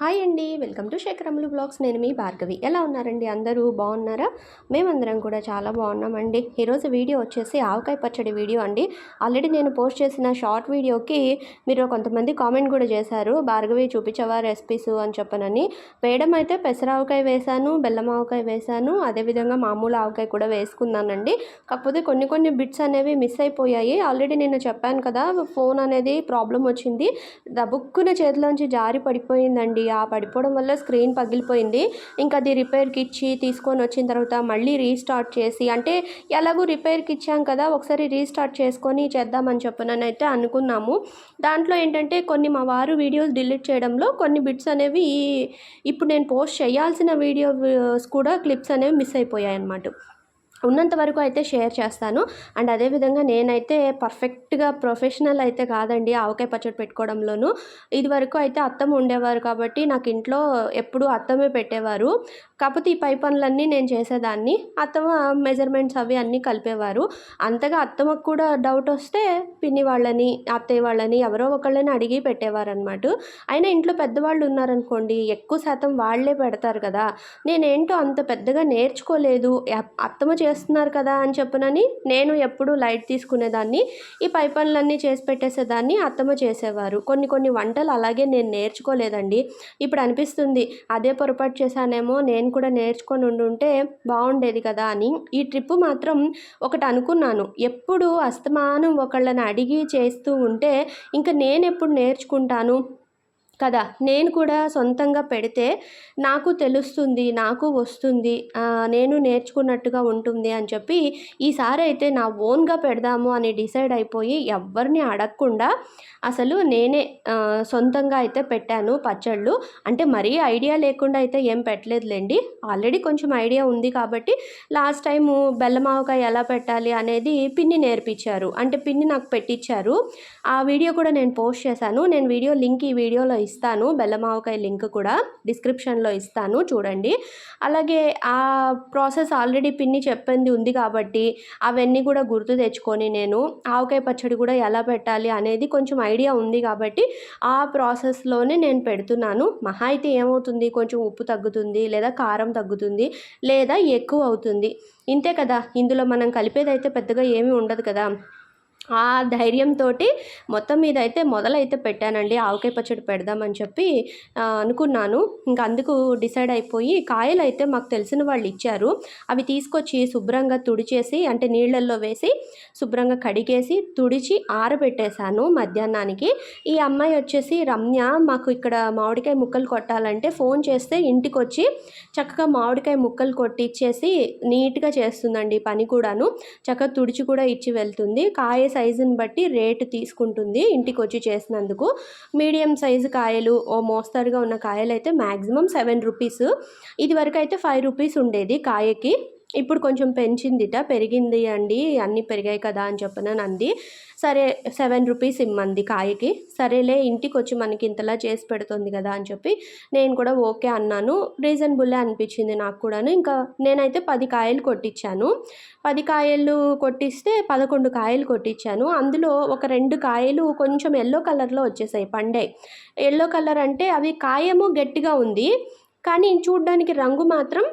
Hi అండి. Welcome to శేఖరములు blogs. నేను మీ భార్గవి. ఎలా ఉన్నారండి అందరూ? బాగున్నారా? మేమందరం కూడా చాలా బాగున్నామండి. ఈరోజు వీడియో వచ్చేసి ఆవకాయ పచ్చడి వీడియో అండి. ఆల్రెడీ నేను పోస్ట్ చేసిన షార్ట్ వీడియోకి మీరు కొంతమంది కామెంట్ కూడా చేశారు. భార్గవి చూపించవా రెసిపీస్ అని చెప్పనని. వేయడం అయితే పెసరావకాయ వేశాను బెల్లం ఆవకాయ వేశాను. అదేవిధంగా మామూలు ఆవకాయ కూడా వేసుకున్నానండి. కాకపోతే కొన్ని కొన్ని బిట్స్ అనేవి మిస్ అయిపోయాయి. ఆల్రెడీ నేను చెప్పాను కదా ఫోన్ అనేది ప్రాబ్లం వచ్చింది. దబుక్కున చేతిలోంచి జారి పడిపోయిందండి. ఆ పడిపోవడం వల్ల స్క్రీన్ పగిలిపోయింది. ఇంకా అది రిపేర్కి ఇచ్చి తీసుకొని వచ్చిన తర్వాత మళ్ళీ రీస్టార్ట్ చేసి అంటే ఎలాగో రిపేర్కి ఇచ్చాం కదా ఒకసారి రీస్టార్ట్ చేసుకొని చేద్దామని చెప్పనైతే అనుకున్నాము. దాంట్లో ఏంటంటే కొన్ని మా వారు వీడియోస్ డిలీట్ చేయడంలో కొన్ని బిట్స్ అనేవి ఇప్పుడు నేను పోస్ట్ చేయాల్సిన వీడియోస్ కూడా క్లిప్స్ అనేవి మిస్ అయిపోయాయి అన్నమాట ఉన్నంత వరకు అయితే షేర్ చేస్తాను. అండ్ అదేవిధంగా నేనైతే పర్ఫెక్ట్గా ప్రొఫెషనల్ అయితే కాదండి ఆవకాయ పచ్చడి పెట్టుకోవడంలోనూ. ఇది వరకు అయితే అత్తమ్మ ఉండేవారు కాబట్టి నాకు ఇంట్లో ఎప్పుడూ అత్తమే పెట్టేవారు. కాకపోతే ఈ పై పనులన్నీ నేను చేసేదాన్ని. అత్తమ్మ మెజర్మెంట్స్ అవి అన్నీ కలిపేవారు. అంతగా అత్తమ్మకు కూడా డౌట్ వస్తే పిన్ని వాళ్ళని అత్తయ్య వాళ్ళని ఎవరో ఒకళ్ళని అడిగి పెట్టేవారు అనమాట అయినా ఇంట్లో పెద్దవాళ్ళు ఉన్నారనుకోండి ఎక్కువ శాతం వాళ్ళే పెడతారు కదా. నేనేంటో అంత పెద్దగా నేర్చుకోలేదు. అత్తమ్మ చేస్తున్నారు కదా అని చెప్పనని నేను ఎప్పుడు లైట్ తీసుకునేదాన్ని. ఈ పై పనులన్నీ చేసి పెట్టేసేదాన్ని అత్తమ్మ చేసేవారు. కొన్ని కొన్ని వంటలు అలాగే నేను నేర్చుకోలేదండి. ఇప్పుడు అనిపిస్తుంది అదే పొరపాటు చేశానేమో నేను కూడా నేర్చుకొని ఉండుంటే బాగుండేది కదా అని. ఈ ట్రిప్ మాత్రం ఒకటి అనుకున్నాను. ఎప్పుడు అస్తమానం ఒకళ్ళని అడిగి చేస్తూ ఉంటే ఇంకా నేను ఎప్పుడు నేర్చుకుంటాను? కదా నేను కూడా సొంతంగా పెడితే నాకు తెలుస్తుంది నాకు వస్తుంది నేను నేర్చుకున్నట్టుగా ఉంటుంది అని చెప్పి ఈసారి అయితే నా ఓన్గా పెడదాము అని డిసైడ్ అయిపోయి ఎవరిని అడగకుండా అసలు నేనే సొంతంగా అయితే పెట్టాను పచ్చళ్ళు. అంటే మరీ ఐడియా లేకుండా అయితే ఏం పెట్టలేదులేండి. ఆల్రెడీ కొంచెం ఐడియా ఉంది కాబట్టి లాస్ట్ టైము బెల్లమావకాయ ఎలా పెట్టాలి అనేది పిన్ని నేర్పించారు. అంటే పిన్ని నాకు పెట్టించారు ఆ వీడియో కూడా నేను పోస్ట్ చేశాను. నేను వీడియో లింక్ ఈ వీడియోలో ఇస్తాను. బెల్లమావకాయ లింక్ కూడా డిస్క్రిప్షన్లో ఇస్తాను. చూడండి. అలాగే ఆ ప్రాసెస్ ఆల్రెడీ పిన్ని చెప్పింది ఉంది కాబట్టి అవన్నీ కూడా గుర్తు తెచ్చుకొని నేను ఆవకాయ పచ్చడి కూడా ఎలా పెట్టాలి అనేది కొంచెం ఐడియా ఉంది కాబట్టి ఆ ప్రాసెస్లోనే నేను పెడుతున్నాను. మహా అయితే ఏమవుతుంది? కొంచెం ఉప్పు తగ్గుతుంది లేదా కారం తగ్గుతుంది లేదా ఎక్కువ అవుతుంది. ఇంతే కదా. ఇందులో మనం కలిపేదైతే పెద్దగా ఏమీ ఉండదు కదా. ఆ ధైర్యంతో మొత్తం మీద అయితే మొదలైతే పెట్టానండి. ఆవకాయ పచ్చడి పెడదామని చెప్పి అనుకున్నాను. ఇంకా అందుకు డిసైడ్ అయిపోయి కాయలు అయితే మాకు తెలిసిన వాళ్ళు ఇచ్చారు. అవి తీసుకొచ్చి శుభ్రంగా తుడిచేసి అంటే నీళ్ళల్లో వేసి శుభ్రంగా కడిగేసి తుడిచి ఆరబెట్టేశాను మధ్యాహ్నానికి. ఈ అమ్మాయి వచ్చేసి రమ్య మాకు ఇక్కడ మామిడికాయ ముక్కలు కొట్టాలంటే ఫోన్ చేస్తే ఇంటికి వచ్చి చక్కగా మామిడికాయ ముక్కలు కొట్టిచ్చేసి నీట్గా చేస్తుందండి పని కూడాను. చక్కగా తుడిచి కూడా ఇచ్చి వెళ్తుంది. కాయ సైజుని బట్టి రేటు తీసుకుంటుంది ఇంటికి వచ్చి చేసినందుకు. మీడియం సైజు కాయలు ఓ మోస్తరుగా ఉన్న కాయలు అయితే మ్యాక్సిమం సెవెన్ రూపీస్. ఇది వరకు అయితే ఫైవ్ రూపీస్ ఉండేది కాయకి. ఇప్పుడు కొంచెం పెంచిందిట పెరిగింది అండి అన్నీ పెరిగాయి కదా అని చెప్పిన అంది. సరే సెవెన్ రూపీస్ ఇమ్మంది కాయకి. సరేలే ఇంటికి వచ్చి మనకి ఇంతలా చేసి పెడుతుంది కదా అని చెప్పి నేను కూడా ఓకే అన్నాను. రీజనబుల్లే అనిపించింది నాకు కూడాను. ఇంకా నేనైతే పది కాయలు కొట్టించాను పది కాయలు కొట్టిస్తే పదకొండు కాయలు కొట్టించాను అందులో ఒక రెండు కాయలు కొంచెం ఎల్లో కలర్లో వచ్చేసాయి పండే. ఎల్లో కలర్ అంటే అవి కాయము గట్టిగా ఉంది. కానీ చూడ్డానికి రంగు మాత్రం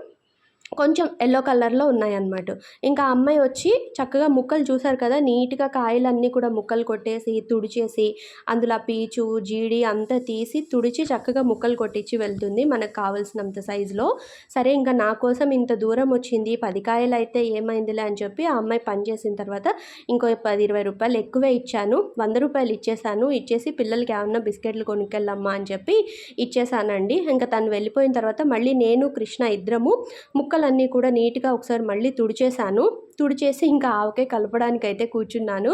కొంచెం ఎల్లో కలర్లో ఉన్నాయన్నమాట. ఇంకా అమ్మాయి వచ్చి చక్కగా ముక్కలు చూసారు కదా నీట్గా కాయలన్నీ కూడా ముక్కలు కొట్టేసి తుడిచేసి అందులో పీచు జీడి అంతా తీసి తుడిచి చక్కగా ముక్కలు కొట్టించి వెళ్తుంది మనకు కావాల్సినంత సైజులో. సరే ఇంకా నా కోసం ఇంత దూరం వచ్చింది పది కాయలు అయితే ఏమైందిలే అని చెప్పి ఆ అమ్మాయి పని చేసిన తర్వాత ఇంకో పది ఇరవై రూపాయలు ఎక్కువే ఇచ్చాను. వంద రూపాయలు ఇచ్చేసాను ఇచ్చేసి పిల్లలకి ఏమన్నా బిస్కెట్లు కొనుక్కెళ్ళమ్మా అని చెప్పి ఇచ్చేసానండి ఇంకా తను వెళ్ళిపోయిన తర్వాత మళ్ళీ నేను కృష్ణ ఇద్దరము ముక్కలు ముక్కలన్నీ కూడా నీట్గా ఒకసారి మళ్ళీ తుడిచేశాను. తుడిచేసి ఇంకా ఆవకాయ కలపడానికి అయితే కూర్చున్నాను.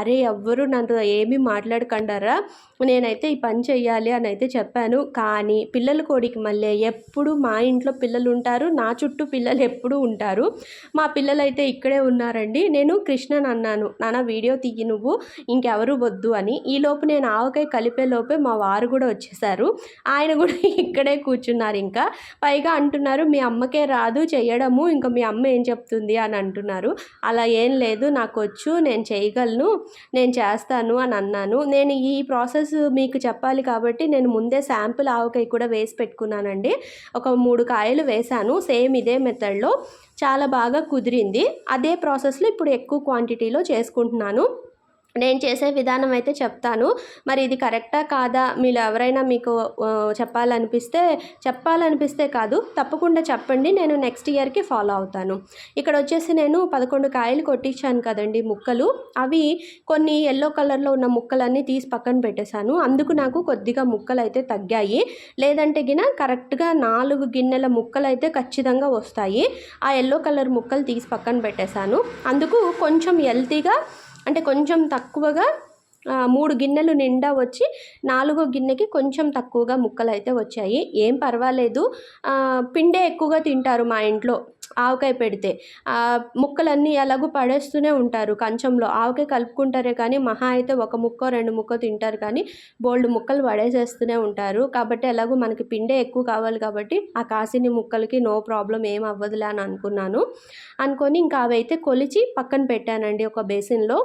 అరే ఎవ్వరు నన్ను ఏమీ మాట్లాడకండారా? నేనైతే ఈ పని చెయ్యాలి అని అయితే చెప్పాను. కానీ పిల్లల కోడికి మళ్ళీ ఎప్పుడు మా ఇంట్లో పిల్లలు ఉంటారు నా చుట్టూ పిల్లలు ఎప్పుడు ఉంటారు. మా పిల్లలు అయితే ఇక్కడే ఉన్నారండి. నేను కృష్ణన్ అన్నాను. నాన్న వీడియో తీయి నువ్వు ఇంకెవరు వద్దు అని. ఈలోపు నేను ఆవకాయ కలిపే లోపే మా వారు కూడా వచ్చేసారు. ఆయన కూడా ఇక్కడే కూర్చున్నారు ఇంకా. పైగా అంటున్నారు మీ అమ్మకే రాదు చేయడము ఇంకా మీ అమ్మ ఏం చెప్తుంది అని అంటున్నారు. అలా ఏం లేదు నాకు వచ్చు నేను చేయగలను నేను చేస్తాను అని అన్నాను. నేను ఈ ప్రాసెస్ మీకు చెప్పాలి కాబట్టి నేను ముందే శాంపుల్ ఆవకాయ కూడా వేసి పెట్టుకున్నానండి. ఒక మూడు కాయలు వేశాను సేమ్ ఇదే మెథడ్లో. చాలా బాగా కుదిరింది. అదే ప్రాసెస్లో ఇప్పుడు ఎక్కువ క్వాంటిటీలో చేసుకుంటున్నాను. నేను చేసే విధానం అయితే చెప్తాను. మరి ఇది కరెక్టా కాదా? మీరు ఎవరైనా మీకు చెప్పాలనిపిస్తే చెప్పాలనిపిస్తే కాదు. తప్పకుండా చెప్పండి. నేను నెక్స్ట్ ఇయర్కి ఫాలో అవుతాను. ఇక్కడ వచ్చేసి నేను పదకొండు కాయలు కొట్టించాను కదండి ముక్కలు. అవి కొన్ని ఎల్లో కలర్లో ఉన్న ముక్కలన్నీ తీసి పక్కన పెట్టేశాను. అందుకు నాకు కొద్దిగా ముక్కలు అయితే తగ్గాయి. లేదంటే గిన కరెక్ట్గా నాలుగు గిన్నెల ముక్కలు అయితే ఖచ్చితంగా వస్తాయి. ఆ ఎల్లో కలర్ ముక్కలు తీసి పక్కన పెట్టేశాను. అందుకు కొంచెం హెల్తీగా అంటే కొంచెం తక్కువగా మూడు గిన్నెలు నిండా వచ్చి నాలుగో గిన్నెకి కొంచెం తక్కువగా ముక్కలు అయితే వచ్చాయి. ఏం పర్వాలేదు. పిండే ఎక్కువగా తింటారు మా ఇంట్లో. ఆవకాయ పెడితే ఆ, ముక్కలన్నీ ఎలాగో పడేస్తూనే ఉంటారు కంచంలో. ఆవకాయ కలుపుకుంటారే కానీ మహా అయితే ఒక ముక్క రెండు ముక్క తింటారు కానీ బోల్డ్ ముక్కలు పడేసేస్తూనే ఉంటారు. కాబట్టి ఎలాగో మనకి పిండే ఎక్కువ కావాలి కాబట్టి ఆ కాసిని ముక్కలకి నో ప్రాబ్లం ఏం అవ్వదులే అని అనుకున్నాను. అనుకొని ఇంకా అవైతే కొలిచి పక్కన పెట్టానండి ఒక బేసిన్లో.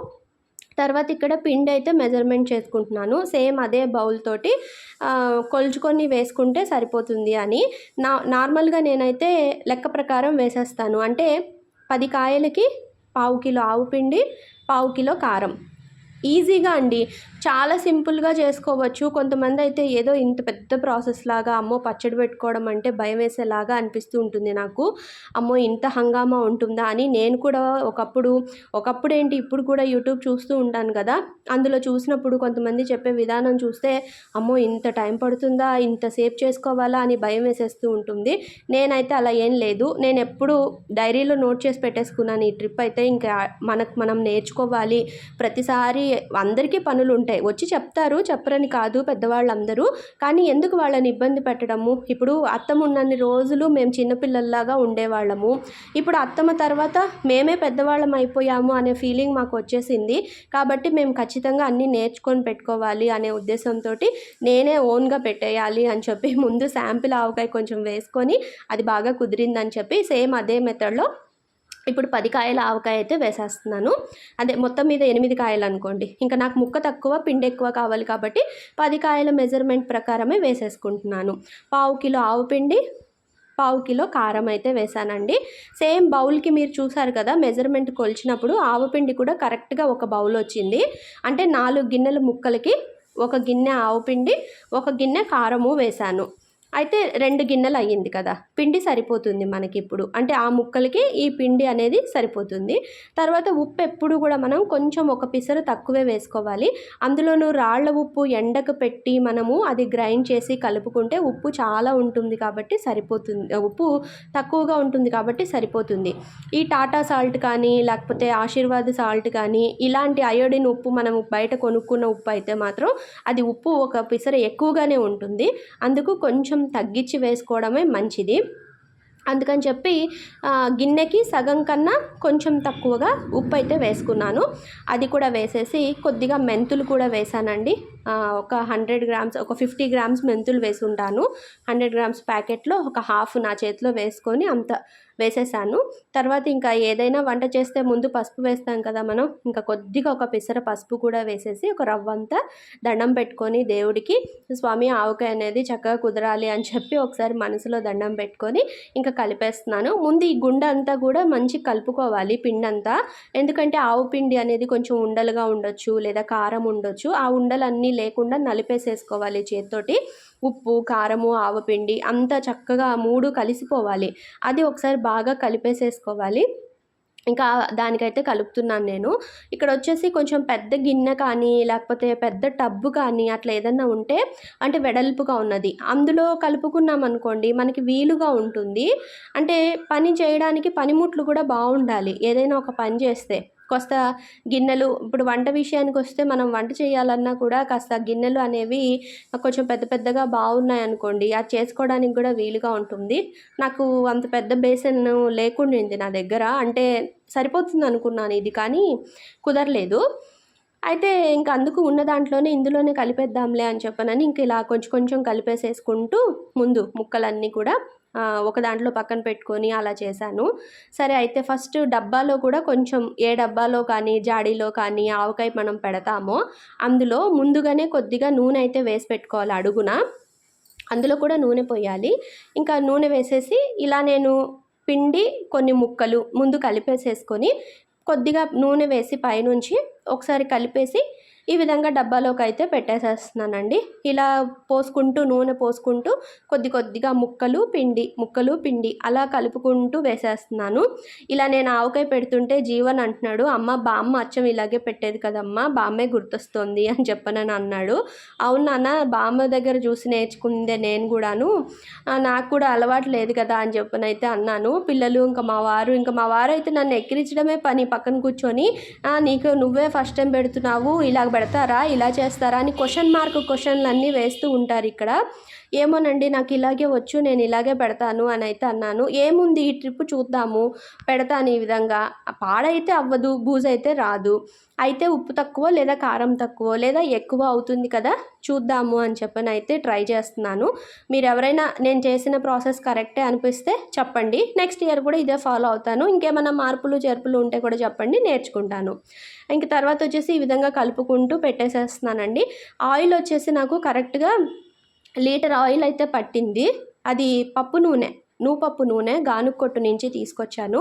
తర్వాత ఇక్కడ పిండి అయితే మెజర్మెంట్ చేసుకుంటున్నాను. సేమ్ అదే బౌల్ తోటి కొలుచుకొని వేసుకుంటే సరిపోతుంది అని. నా నార్మల్గా నేనైతే లెక్క ప్రకారం వేసేస్తాను. అంటే పది కాయలకి పావు కిలో ఆవు పిండి పావు కిలో కారం. ఈజీగా అండి. చాలా సింపుల్గా చేసుకోవచ్చు. కొంతమంది అయితే ఏదో ఇంత పెద్ద ప్రాసెస్ లాగా అమ్మో పచ్చడి పెట్టుకోవడం అంటే భయం వేసేలాగా అనిపిస్తూ ఉంటుంది నాకు. అమ్మో ఇంత హంగామా ఉంటుందా అని నేను కూడా ఒకప్పుడు ఒకప్పుడు ఏంటి ఇప్పుడు కూడా యూట్యూబ్ చూస్తూ ఉంటాను కదా. అందులో చూసినప్పుడు కొంతమంది చెప్పే విధానం చూస్తే అమ్మో ఇంత టైం పడుతుందా ఇంతసేపు చేసుకోవాలా అని భయం వేసేస్తూ ఉంటుంది. నేనైతే అలా ఏం లేదు. నేను ఎప్పుడు డైరీలో నోట్ చేసి పెట్టేసుకున్నాను ఈ ట్రిప్ అయితే. ఇంకా మనకు మనం నేర్చుకోవాలి. ప్రతిసారి అందరికీ పనులు ఉంటాయి. వచ్చి చెప్తారు చెప్పరని కాదు పెద్దవాళ్ళందరూ. కానీ ఎందుకు వాళ్ళని ఇబ్బంది పెట్టడము? ఇప్పుడు అత్తమ్మ ఉన్నన్ని రోజులు మేము చిన్నపిల్లల్లాగా ఉండేవాళ్ళము. ఇప్పుడు అత్తమ్మ తర్వాత మేమే పెద్దవాళ్ళం అయిపోయాము అనే ఫీలింగ్ మాకు వచ్చేసింది. కాబట్టి మేము ఖచ్చితంగా అన్నీ నేర్చుకొని పెట్టుకోవాలి అనే ఉద్దేశంతో నేనే ఓన్గా పెట్టేయాలి అని చెప్పి ముందు శాంపిల్ ఆవకాయ కొంచెం వేసుకొని అది బాగా కుదిరిందని చెప్పి సేమ్ అదే మెథడ్లో ఇప్పుడు పది కాయల ఆవకాయ అయితే వేసేస్తున్నాను. అదే మొత్తం మీద ఎనిమిది కాయలు అనుకోండి. ఇంకా నాకు ముక్క తక్కువ పిండి ఎక్కువ కావాలి కాబట్టి పది కాయల మెజర్మెంట్ ప్రకారమే వేసేసుకుంటున్నాను. పావు కిలో ఆవు పిండి పావు కిలో కారం అయితే వేసానండి. సేమ్ బౌల్కి మీరు చూసారు కదా మెజర్మెంట్ కొలిచినప్పుడు ఆవుపిండి కూడా కరెక్ట్గా ఒక బౌల్ వచ్చింది. అంటే నాలుగు గిన్నెల ముక్కలకి ఒక గిన్నె ఆవుపిండి ఒక గిన్నె కారము వేశాను అయితే రెండు గిన్నెలు అయ్యింది కదా పిండి సరిపోతుంది మనకి ఇప్పుడు అంటే ఆ ముక్కలకి ఈ పిండి అనేది సరిపోతుంది. తర్వాత ఉప్పు ఎప్పుడు కూడా మనం కొంచెం ఒక పిసరు తక్కువే వేసుకోవాలి. అందులోనూ రాళ్ళ ఉప్పు ఎండకు పెట్టి మనము అది గ్రైండ్ చేసి కలుపుకుంటే ఉప్పు చాలా ఉంటుంది కాబట్టి సరిపోతుంది ఉప్పు తక్కువగా ఉంటుంది కాబట్టి సరిపోతుంది. ఈ టాటా సాల్ట్ కానీ లేకపోతే ఆశీర్వాద్ సాల్ట్ కానీ ఇలాంటి అయోడిన్ ఉప్పు మనం బయట కొనుక్కున్న ఉప్పు అయితే మాత్రం అది ఉప్పు ఒక పిసర ఎక్కువగానే ఉంటుంది. అందుకు కొంచెం తగ్గించి వేసుకోవడమే మంచిది. అందుకని చెప్పి గిన్నెకి సగం కన్నా కొంచెం తక్కువగా ఉప్పు అయితే వేసుకున్నాను. అది కూడా వేసేసి కొద్దిగా మెంతులు కూడా వేసానండి. ఒక హండ్రెడ్ గ్రామ్స్ ఒక ఫిఫ్టీ గ్రామ్స్ మెంతులు వేసుంటాను. హండ్రెడ్ గ్రామ్స్ ప్యాకెట్లో ఒక హాఫ్ నా చేతిలో వేసుకొని అంత వేసేసాను. తర్వాత ఇంకా ఏదైనా వంట చేస్తే ముందు పసుపు వేస్తాం కదా మనం ఇంకా కొద్దిగా ఒక పిసర పసుపు కూడా వేసేసి ఒక రవ్వంతా దండం పెట్టుకొని దేవుడికి స్వామి ఆవకాయ అనేది చక్కగా కుదరాలి అని చెప్పి ఒకసారి మనసులో దండం పెట్టుకొని ఇంకా కలిపేస్తున్నాను. ముందు ఈ గుండె అంతా కూడా మంచి కలుపుకోవాలి పిండి అంతా ఎందుకంటే ఆవు పిండి అనేది కొంచెం ఉండలుగా ఉండొచ్చు లేదా కారం ఉండొచ్చు. ఆ ఉండలన్నీ లేకుండా నలిపేసేసుకోవాలి చేత్తోటి. ఉప్పు కారము ఆవపిండి అంతా చక్కగా మూడు కలిసిపోవాలి. అది ఒకసారి బాగా కలిపేసేసుకోవాలి ఇంకా దానికైతే కలుపుతున్నాను నేను. ఇక్కడ వచ్చేసి కొంచెం పెద్ద గిన్నె కానీ లేకపోతే పెద్ద టబ్బు కానీ అట్లా ఏదన్నా ఉంటే అంటే వెడల్పుగా ఉన్నది. అందులో కలుపుకున్నాం అనుకోండి మనకి వీలుగా ఉంటుంది. అంటే పని చేయడానికి పనిముట్లు కూడా బాగుండాలి. ఏదైనా ఒక పని చేస్తే. కాస్త గిన్నెలు ఇప్పుడు వంట విషయానికి వస్తే మనం వంట చేయాలన్నా కూడా కాస్త గిన్నెలు అనేవి కొంచెం పెద్ద పెద్దగా బాగున్నాయి అనుకోండి అది చేసుకోవడానికి కూడా వీలుగా ఉంటుంది. నాకు అంత పెద్ద బేసన్ లేకుండింది నా దగ్గర అంటే సరిపోతుంది అనుకున్నాను ఇది కానీ కుదరలేదు. అయితే ఇంక అందుకు ఉన్న దాంట్లోనే ఇందులోనే కలిపేద్దాంలే అని చెప్పనని ఇంక ఇలా కొంచెం కొంచెం కలిపేసేసుకుంటూ ముందు ముక్కలన్నీ కూడా ఒక దాంట్లో పక్కన పెట్టుకొని అలా చేశాను. సరే అయితే ఫస్ట్ డబ్బాలో కూడా కొంచెం ఏ డబ్బాలో కానీ జాడీలో కానీ ఆవకాయ మనం పెడతామో అందులో ముందుగానే కొద్దిగా నూనె అయితే వేసి పెట్టుకోవాలి అడుగున. అందులో కూడా నూనె పోయాలి. ఇంకా నూనె వేసేసి ఇలా నేను పిండి కొన్ని ముక్కలు ముందు కలిపేసేసుకొని కొద్దిగా నూనె వేసి పైనుంచి ఒకసారి కలిపేసి ఈ విధంగా డబ్బాలోకి అయితే పెట్టేసేస్తున్నానండి. ఇలా పోసుకుంటూ నూనె పోసుకుంటూ కొద్ది కొద్దిగా ముక్కలు పిండి ముక్కలు పిండి అలా కలుపుకుంటూ వేసేస్తున్నాను. ఇలా నేను ఆవకాయ పెడుతుంటే జీవన్ అంటున్నాడు అమ్మ బామ్మ అచ్చం ఇలాగే పెట్టేది కదమ్మా బామ్మే గుర్తొస్తుంది అని చెప్పనని అన్నాడు. అవును నాన్న బామ్మ దగ్గర చూసి నేర్చుకుందే నేను కూడాను. నాకు కూడా అలవాటు లేదు కదా అని చెప్పనైతే అన్నాను. పిల్లలు ఇంకా మా వారు ఇంకా మా వారు అయితే నన్ను ఎక్కిరించడమే పని పక్కన కూర్చొని నీకు నువ్వే ఫస్ట్ టైం పెడుతున్నావు ఇలా పెడతారా? ఇలా చేస్తారా? అని క్వశ్చన్ మార్క్ క్వశ్చన్లు అన్నీ వేస్తూ ఉంటారు ఇక్కడ. ఏమోనండి నాకు ఇలాగే వచ్చు నేను ఇలాగే పెడతాను అని అయితే అన్నాను. ఏముంది ఈ ట్రిప్ చూద్దాము పెడతాను ఈ విధంగా. పాడైతే అవ్వదు బూజు అయితే రాదు. అయితే ఉప్పు తక్కువ లేదా కారం తక్కువ లేదా ఎక్కువ అవుతుంది కదా చూద్దాము అని చెప్పని అయితే ట్రై చేస్తున్నాను. మీరు ఎవరైనా నేను చేసిన ప్రాసెస్ కరెక్టే అనిపిస్తే చెప్పండి. నెక్స్ట్ ఇయర్ కూడా ఇదే ఫాలో అవుతాను. ఇంకేమైనా మార్పులు చేర్పులు ఉంటే కూడా చెప్పండి నేర్చుకుంటాను. ఇంక తర్వాత వచ్చేసి ఈ విధంగా కలుపుకుంటూ పెట్టేసేస్తున్నానండి. ఆయిల్ వచ్చేసి నాకు కరెక్ట్గా లీటర్ ఆయిల్ అయితే పట్టింది. అది పప్పు నూనె నూపప్పు నూనె గానుకొట్టు నుంచి తీసుకొచ్చాను.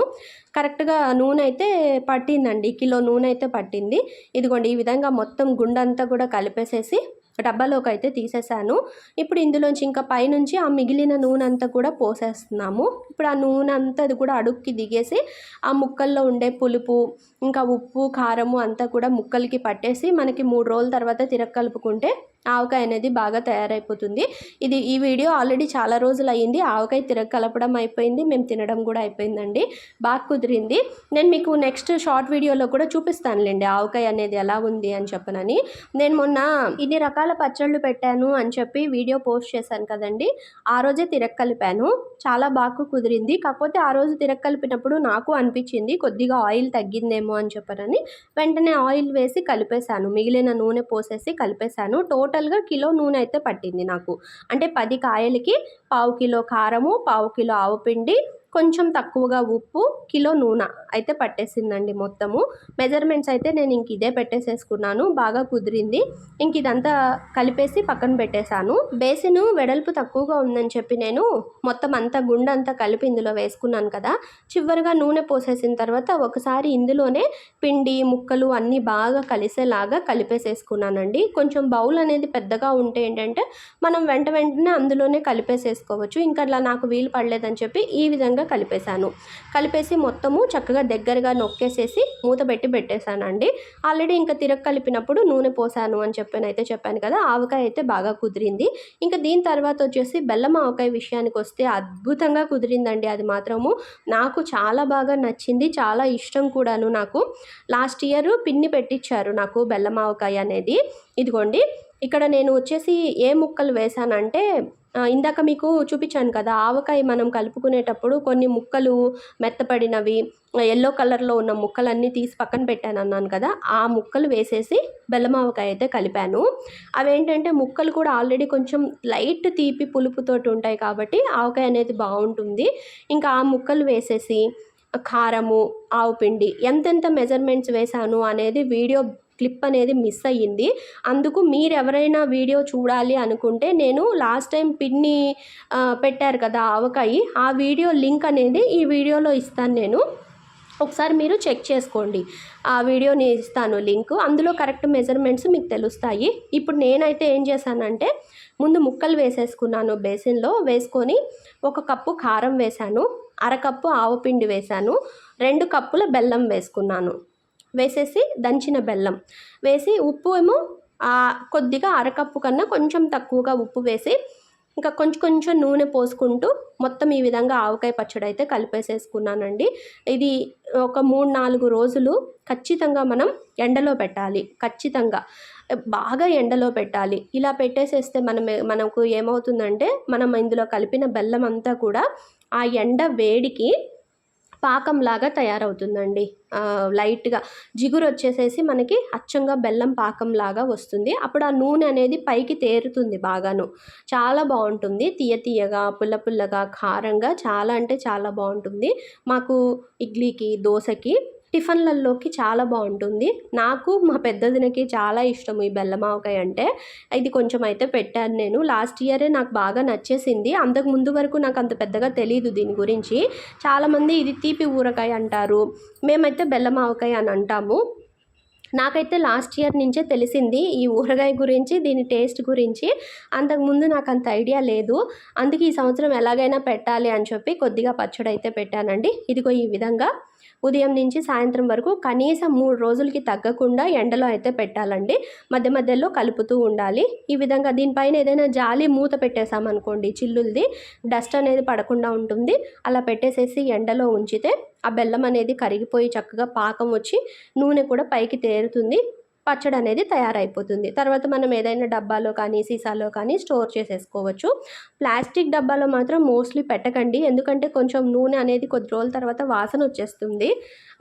కరెక్ట్గా నూనె అయితే పట్టిందండి కిలో నూనె అయితే పట్టింది. ఇదిగోండి ఈ విధంగా మొత్తం గుండంతా కూడా కలిపేసేసి డబ్బాలోకి అయితే తీసేసాను. ఇప్పుడు ఇందులోంచి ఇంకా పైనుంచి ఆ మిగిలిన నూనె అంతా కూడా పోసేస్తున్నాము. ఇప్పుడు ఆ నూనె అంతా అది కూడా అడుక్కి దిగేసి ఆ ముక్కల్లో ఉండే పులుపు ఇంకా ఉప్పు కారము అంతా కూడా ముక్కలకి పట్టేసి మనకి మూడు రోజుల తర్వాత తిరగ కలుపుకుంటే ఆవకాయ అనేది బాగా తయారైపోతుంది. ఇది ఈ వీడియో ఆల్రెడీ చాలా రోజులు అయ్యింది ఆవకాయ తిరగ కలపడం అయిపోయింది. మేము తినడం కూడా అయిపోయిందండి. బాగా కుదిరింది. నేను మీకు నెక్స్ట్ షార్ట్ వీడియోలో కూడా చూపిస్తానులేండి ఆవకాయ అనేది ఎలా ఉంది అని చెప్పనని. నేను మొన్న ఇన్ని రకాల పచ్చళ్ళు పెట్టాను అని చెప్పి వీడియో పోస్ట్ చేశాను కదండి. ఆ రోజే తిరగ కలిపాను చాలా బాగా కుదిరింది. కాకపోతే ఆ రోజు తిరగ కలిపినప్పుడు నాకు అనిపించింది కొద్దిగా ఆయిల్ తగ్గిందేమో అని చెప్పనని. వెంటనే ఆయిల్ వేసి కలిపేశాను. మిగిలిన నూనె పోసేసి కలిపేశాను. టోటల్గా కిలో నూనె అయితే పట్టింది నాకు. అంటే పది కాయలకి పావు కిలో కారము పావు కిలో ఆవపిండి కొంచెం తక్కువగా ఉప్పు కిలో నూనె అయితే పట్టేసిందండి మొత్తము. మెజర్మెంట్స్ అయితే నేను ఇంక ఇదే పెట్టేసేసుకున్నాను. బాగా కుదిరింది. ఇంక ఇదంతా కలిపేసి పక్కన పెట్టేశాను. బేసిన్ వెడల్పు తక్కువగా ఉందని చెప్పి నేను మొత్తం అంతా గుండంతా కలిపి ఇందులో వేసుకున్నాను కదా. చివరిగా నూనె పోసేసిన తర్వాత ఒకసారి ఇందులోనే పిండి ముక్కలు అన్నీ బాగా కలిసేలాగా కలిపేసేసుకున్నానండి. కొంచెం బౌల్ అనేది పెద్దగా ఉంటే ఏంటంటే మనం వెంట వెంటనే అందులోనే కలిపేసేసుకోవచ్చు. ఇంకా అలా నాకు వీలు పడలేదని చెప్పి ఈ విధంగా కలిపేశాను. కలిపేసి మొత్తము చక్కగా దగ్గరగా నొక్కేసేసి మూత పెట్టి పెట్టేశానండి. ఆల్రెడీ ఇంకా తిరగ కలిపినప్పుడు నూనె పోసాను అని చెప్పి అయితే చెప్పాను కదా ఆవకాయ అయితే బాగా కుదిరింది. ఇంకా దీని తర్వాత వచ్చేసి బెల్లం ఆవకాయ విషయానికి వస్తే అద్భుతంగా కుదిరిందండి. అది మాత్రము నాకు చాలా బాగా నచ్చింది చాలా ఇష్టం కూడాను నాకు. లాస్ట్ ఇయర్ పిన్ని పెట్టించారు నాకు బెల్లం ఆవకాయ అనేది. ఇదిగోండి ఇక్కడ నేను వచ్చేసి ఏ ముక్కలు వేశానంటే ఇందాక మీకు చూపించాను కదా ఆవకాయ మనం కలుపుకునేటప్పుడు కొన్ని ముక్కలు మెత్తపడినవి ఎల్లో కలర్లో ఉన్న ముక్కలన్నీ తీసి పక్కన పెట్టాను అన్నాను కదా ఆ ముక్కలు వేసేసి బెల్లమావకాయ అయితే కలిపాను. అవేంటంటే ముక్కలు కూడా ఆల్రెడీ కొంచెం లైట్ తీపి పులుపుతోటి ఉంటాయి కాబట్టి ఆవకాయ అనేది బాగుంటుంది. ఇంకా ఆ ముక్కలు వేసేసి కారము ఆవు పిండి ఎంతెంత మెజర్మెంట్స్ వేశాను అనేది వీడియో క్లిప్ అనేది మిస్ అయ్యింది. అందుకు మీరు ఎవరైనా వీడియో చూడాలి అనుకుంటే నేను లాస్ట్ టైం పిన్ని పెట్టారు కదా ఆవకాయ ఆ వీడియో లింక్ అనేది ఈ వీడియోలో ఇస్తాను నేను. ఒకసారి మీరు చెక్ చేసుకోండి. ఆ వీడియోని ఇస్తాను లింక్. అందులో కరెక్ట్ మెజర్మెంట్స్ మీకు తెలుస్తాయి. ఇప్పుడు నేనైతే ఏం చేశానంటే ముందు ముక్కలు వేసేసుకున్నాను బేసిన్లో. వేసుకొని ఒక కప్పు కారం వేశాను. అరకప్పు ఆవపిండి వేశాను. రెండు కప్పుల బెల్లం వేసుకున్నాను. వేసేసి దంచిన బెల్లం. వేసి ఉప్పు ఏమో కొద్దిగా అరకప్పు కన్నా కొంచెం తక్కువగా ఉప్పు వేసి ఇంకా కొంచెం కొంచెం నూనె పోసుకుంటూ మొత్తం ఈ విధంగా ఆవకాయ పచ్చడి అయితే కలిపేసేసుకున్నానండి. ఇది ఒక మూడు నాలుగు రోజులు ఖచ్చితంగా మనం ఎండలో పెట్టాలి. ఖచ్చితంగా. బాగా ఎండలో పెట్టాలి. ఇలా పెట్టేసేస్తే మనం మనకు ఏమవుతుందంటే మనం ఇందులో కలిపిన బెల్లం అంతా కూడా ఆ ఎండ వేడికి పాకంలాగా తయారవుతుందండి. లైట్గా జిగురు వచ్చేసేసి మనకి అచ్చంగా బెల్లం పాకంలాగా వస్తుంది. అప్పుడు ఆ నూనె అనేది పైకి తేరుతుంది బాగాను. చాలా బాగుంటుంది. తీయ తీయగా పుల్ల పుల్లగా కారంగా చాలా అంటే చాలా బాగుంటుంది. మాకు ఇడ్లీకి దోశకి టిఫిన్లలోకి చాలా బాగుంటుంది. నాకు మా పెద్దదినకి చాలా ఇష్టం ఈ బెల్లమావకాయ అంటే. ఇది కొంచెం అయితే పెట్టాను నేను. లాస్ట్ ఇయరే నాకు బాగా నచ్చేసింది. అంతకు ముందు వరకు నాకు అంత పెద్దగా తెలియదు దీని గురించి. చాలామంది ఇది తీపి ఊరకాయ అంటారు. మేమైతే బెల్లమావకాయ అని అంటాము. నాకైతే లాస్ట్ ఇయర్ నుంచే తెలిసింది ఈ ఊరగాయ గురించి దీని టేస్ట్ గురించి. అంతకుముందు నాకు అంత ఐడియా లేదు. అందుకే ఈ సంవత్సరం ఎలాగైనా పెట్టాలి అని చెప్పి కొద్దిగా పచ్చడి అయితే పెట్టానండి. ఇదిగో ఈ విధంగా. ఉదయం నుంచి సాయంత్రం వరకు కనీసం మూడు రోజులకి తగ్గకుండా ఎండలో అయితే పెట్టాలండి. మధ్య మధ్యలో కలుపుతూ ఉండాలి. ఈ విధంగా దీనిపైన ఏదైనా జాలి మూత పెట్టేసామనుకోండి చిల్లులది డస్ట్ అనేది పడకుండా ఉంటుంది. అలా పెట్టేసేసి ఎండలో ఉంచితే ఆ బెల్లం అనేది కరిగిపోయి చక్కగా పాకం వచ్చి నూనె కూడా పైకి తేరుతుంది. పచ్చడి అనేది తయారైపోతుంది. తర్వాత మనం ఏదైనా డబ్బాలో కానీ సీసాలో కానీ స్టోర్ చేసేసుకోవచ్చు. ప్లాస్టిక్ డబ్బాలో మాత్రం మోస్ట్లీ పెట్టకండి. ఎందుకంటే కొంచెం నూనె అనేది కొద్ది రోజుల తర్వాత వాసన వచ్చేస్తుంది.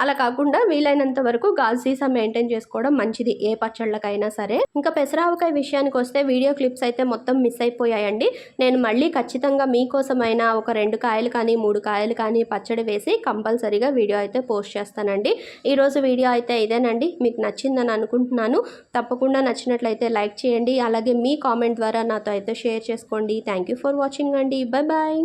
అలా కాకుండా వీలైనంత వరకు గాజు సీసా మెయింటైన్ చేసుకోవడం మంచిది ఏ పచ్చళ్ళకైనా సరే. ఇంకా పెసరావకాయ విషయానికి వస్తే వీడియో క్లిప్స్ అయితే మొత్తం మిస్ అయిపోయాయండి. నేను మళ్ళీ ఖచ్చితంగా మీకోసమైనా ఒక రెండు కాయలు కానీ మూడు కాయలు కానీ పచ్చడి వేసి కంపల్సరీగా వీడియో అయితే పోస్ట్ చేస్తానండి. ఈరోజు వీడియో అయితే ఇదేనండి. మీకు నచ్చిందని అనుకుంటున్నాను. అనుకుంటున్నాను. తప్పకుండా నచ్చినట్లయితే లైక్ చేయండి. అలాగే మీ కామెంట్ ద్వారా నాతో అయితే షేర్ చేసుకోండి. థ్యాంక్ యూ ఫర్ వాచింగ్ అండి. Bye bye